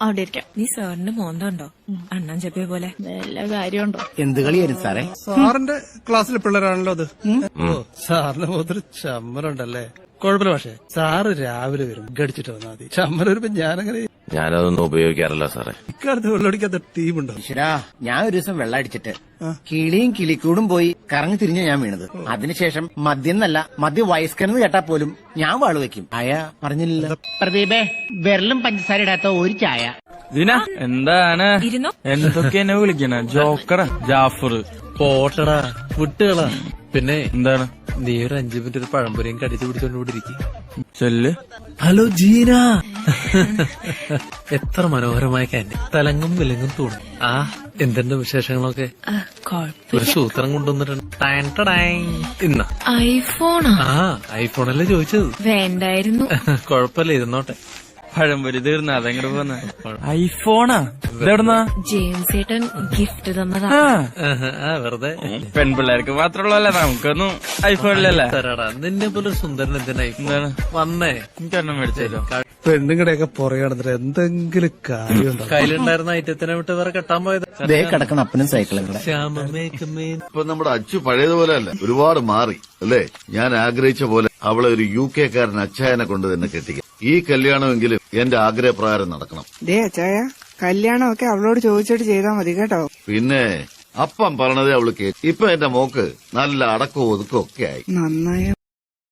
അവിടെ ഇരിക്കാം നീ സാറിന്റെ മോന്തണ്ടോ? അണ്ണൻ ചെപ്പിയ പോലെ. നല്ല കാര്യമുണ്ടോ? എന്ത് കളിയായിരുന്നു സാറേ? സാറിന്റെ ക്ലാസ്സിലെ പിള്ളേരാണല്ലോ അത്. സാറിന്റെ മുഖത്തൊരു ചമ്മറുണ്ടല്ലേ കുഴപ്പമില്ല പക്ഷേ സാറ് രാവിലെ വരും. ഗടിച്ചിട്ട് വന്നാൽ മതി. ചമ്മൽ വരുമ്പോ ഞാനങ്ങനെ ഞാനതൊന്നും ഉപയോഗിക്കാറില്ല സാറേ. ഇക്കാലത്ത് വെള്ളടിക്കാത്ത ടീമുണ്ടോ? ഈശ്വരാ ഞാൻ ഒരു ദിവസം വെള്ളം അടിച്ചിട്ട് കിളിയും കിളിക്കൂടും പോയി കറങ്ങി തിരിഞ്ഞ ഞാൻ വീണത്. അതിനുശേഷം മദ്യം എന്നല്ല മദ്യ വയസ്കരെന്ന് കേട്ടാ പോലും ഞാൻ വാൾ വെക്കും. അയ പറഞ്ഞില്ല. പ്രദീപേ വിരലും പഞ്ചസാര ഇടാത്ത ഒരു ചായ. ദിന എന്താണ്? ഇരുന്നോ? എന്തൊക്കെ എന്നെ വിളിക്കണ? ജോക്കറ? ജാഫർ. പോട്ടടാ വിട്ടുകളാ പിന്നെ എന്താണ്? നീ ഒരു അഞ്ചു മിനിറ്റ് ഒരു പഴംപൊരിയും കടിച്ചു പിടിച്ചോണ്ടിരിക്കും ചെല്ല്. ഹലോ ജീന. എത്ര മനോഹരമായ കാൻഡി തലങ്ങും വിലങ്ങും തൂണും ആ എന്തെന്റെ വിശേഷങ്ങളൊക്കെ? ഒരു സൂത്രം കൊണ്ടുവന്നിട്ടുണ്ട്. ഇന്ന. ഐഫോണാ? ആ ഐഫോണല്ലേ ചോദിച്ചത്. വേണ്ടായിരുന്നു. കൊഴപ്പല്ലേ ഇരുന്നോട്ടെ. പഴംപൊരി. തീർന്ന അതെങ്ങോട്ട് പോന്ന. ഐഫോണാ? ഇതെവിടുന്നാ? ജെയിംസ് ഏട്ടൻ ഗിഫ്റ്റ് തന്നതാ വെറുതെ. പെൺപിള്ളേർക്ക് മാത്രമുള്ളല്ലേ നമുക്കൊന്നും ഐഫോണിലല്ലേ? തരാടാ നിന്നെ പോലെ സുന്ദരൻ എന്തിനാ ഐഫോൺ? എന്താണ്? വന്നേ. എനിക്കൊരെണ്ണം മേടിച്ചല്ലോ പെണ്ണുങ്ങടെയൊക്കെ പുറകെ നടന്നിട്ട് എന്തെങ്കിലും കാര്യം കയ്യിലുണ്ടായിരുന്ന ഐറ്റത്തിനെ വിട്ട് വേറെ കെട്ടാൻ പോയത്. ദേ കിടക്കണം അപ്പനും സൈക്കിളും ഇപ്പൊ നമ്മുടെ അച്ചു പഴയതുപോലെ അല്ല ഒരുപാട് മാറി അല്ലേ? ഞാൻ ആഗ്രഹിച്ച പോലെ അവളെ ഒരു യു കെ കാരൻ അച്ചായനെ കൊണ്ട് തന്നെ കെട്ടിക്കാം. ഈ കല്യാണമെങ്കിലും എന്റെ ആഗ്രഹപ്രകാരം നടക്കണം. ദേ അച്ചായ കല്യാണമൊക്കെ അവളോട് ചോദിച്ചിട്ട് ചെയ്താൽ മതി കേട്ടോ. പിന്നെ അപ്പം പറഞ്ഞതേ അവൾ കേട്ടു ഇപ്പൊ എന്റെ മോക്ക് നല്ല അടക്കവും ഒതുക്കവും ഒക്കെ ആയി. നന്നായ.